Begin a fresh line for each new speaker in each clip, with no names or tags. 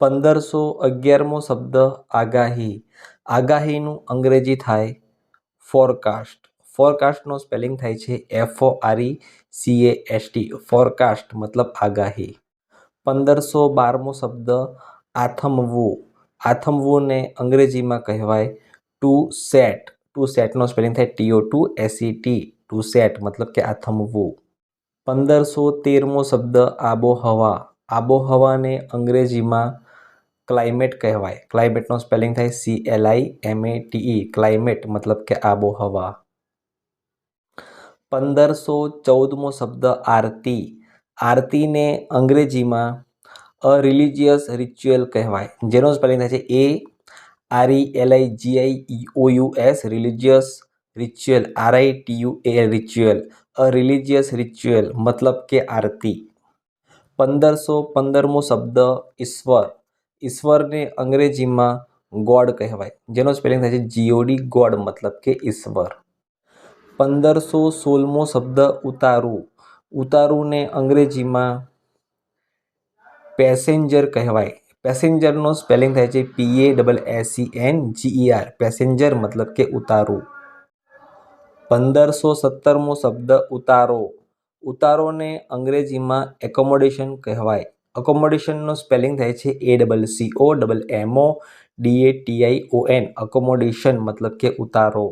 પંદરસો અગિયારમો શબ્દ આગાહી. આગાહીનું અંગ્રેજી થાય ફોરકાસ્ટ ફોરકાસ્ટનો સ્પેલિંગ થાય છે F O R E C A S T forecast મતલબ આગાહી. પંદરસો બારમો શબ્દ આથમવું. આથમવુંને અંગ્રેજીમાં કહેવાય ટુ સેટ ટુ સેટનો સ્પેલિંગ થાય T O to S E T to set મતલબ કે આથમવું. પંદરસો તેરમો શબ્દ આબોહવા. આબોહવાને અંગ્રેજીમાં ક્લાઇમેટ કહેવાય. ક્લાઇમેટનો સ્પેલિંગ થાય C L I M A T E E climate મતલબ કે આબોહવા. પંદરસો ચૌદમો શબ્દ આરતી. આરતીને અંગ્રેજીમાં અ રિલિજિયસ રિચ્યુઅલ કહેવાય. જેનો સ્પેલિંગ થાય છે એ R E L I G I O U S, religious ritual. R I T U A ritual. A religious ritual મતલબ કે આરતી. પંદરસો પંદરમો શબ્દ ઈશ્વર. ઈશ્વરને અંગ્રેજીમાં ગોડ કહેવાય, જેનો સ્પેલિંગ થાય છે જીઓડી ગોડ મતલબ કે ઈશ્વર. પંદરસો સોળમો શબ્દ ઉતારું. ઉતારુંને અંગ્રેજીમાં પેસેન્જર કહેવાય. પેસેન્જરનો સ્પેલિંગ થાય છે P A double S E N G E R passenger મતલબ કે ઉતારું. પંદરસો સત્તરમો શબ્દ ઉતારો. ઉતારોને અંગ્રેજીમાં એકોમોડેશન કહેવાય. અકોમોડેશનનો સ્પેલિંગ થાય છે A double C O double M O D A T I O N accommodation મતલબ કે ઉતારો.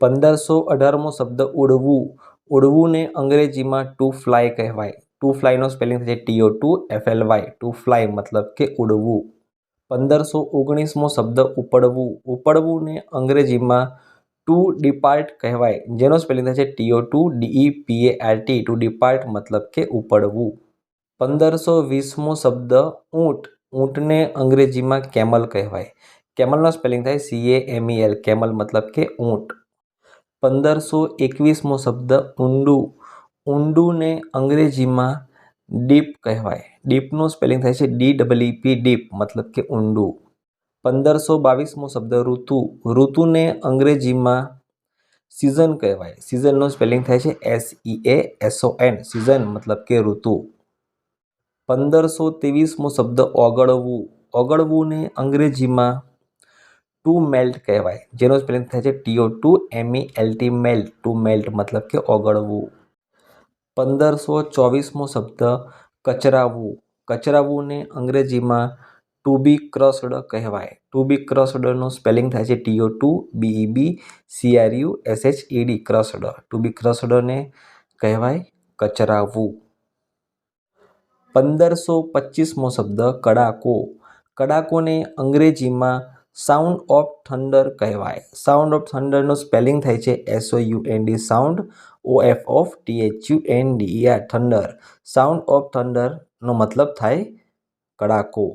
પંદરસો અઢારમો શબ્દ ઉડવું. ઉડવુંને અંગ્રેજીમાં ટુ ફ્લાય કહેવાય. ટુ ફ્લાયનો સ્પેલિંગ થાય છે T O to F L Y to fly મતલબ કે ઉડવું. પંદરસો ઓગણીસમો શબ્દ ઉપડવું. ઉપડવુંને અંગ્રેજીમાં ટુ ડિપાર્ટ કહેવાય. જેનો સ્પેલિંગ થાય છે T O to D E P A R T to depart મતલબ કે ઉપડવું. પંદરસો વીસમો શબ્દ ઊંટ, ઊંટને અંગ્રેજીમાં કેમલ કહેવાય. કેમલનો સ્પેલિંગ થાય C A M L camel મતલબ કે ઊંટ. પંદરસો એકવીસમો શબ્દ ઊંડું, ઊંડુંને અંગ્રેજીમાં ડીપ કહેવાય. ડીપનું સ્પેલિંગ થાય છે ડી ડબલ પી ડીપ મતલબ કે ઊંડું. પંદરસો બાવીસમો શબ્દ ઋતુ, ઋતુને અંગ્રેજીમાં સિઝન કહેવાય. સિઝનનું સ્પેલિંગ થાય છે S E A S O N season મતલબ કે ઋતુ. પંદરસો ત્રેવીસમો શબ્દ ઓગળવું. ઓગળવુંને અંગ્રેજીમાં ટુ મેલ્ટ કહેવાય. જેનો સ્પેલિંગ થાય છે T O to M E L T melt. To melt મતલબ કે ઓગળવું. પંદરસો ચોવીસમો શબ્દ કચરાવવું કચરાવુંને અંગ્રેજીમાં ટુ બી ક્રસ્ડ કહેવાય. ટુ બી ક્રસ્ડનો સ્પેલિંગ થાય છે T O to B E be C R U S H E D. Crushed. To be ક્રસ્ડને કહેવાય કચરાવવું પંદરસો પચીસમો શબ્દ કડાકો. કડાકોને અંગ્રેજીમાં સાઉન્ડ ઓફ થંડર કહેવાય. સાઉન્ડ ઓફ થંડરનું સ્પેલિંગ થાય છે S U N D sound O F of T H U N D R thunder sound of થંડરનો મતલબ થાય કડાકો.